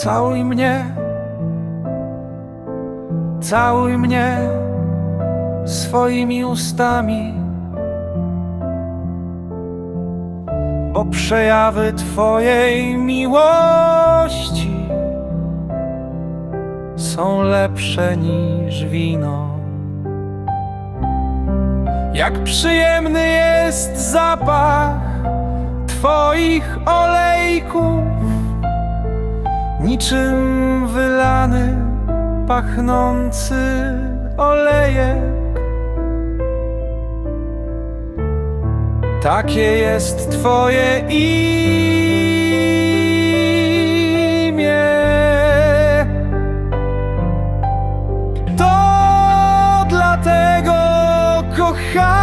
Całuj mnie, całuj mnie swoimi ustami, bo przejawy Twojej miłości są lepsze niż wino. Jak przyjemny jest zapach Twoich olejków, niczym wylany, pachnący olejek. Takie jest Twoje imię. To dlatego kochają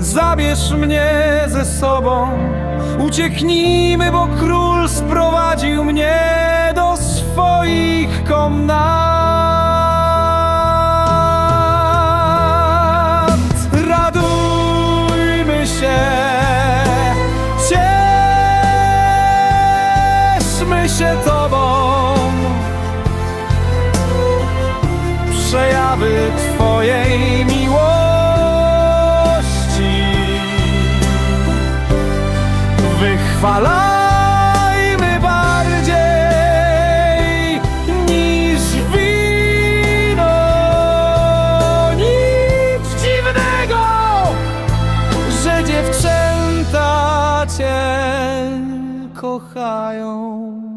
Zabierz mnie ze sobą, ucieknijmy, bo król sprowadził mnie do swoich komnat. Radujmy się, cieszmy się Tobą. Przejawy Twojej wychwalajmy bardziej niż wino. Nic dziwnego, że dziewczęta Cię kochają.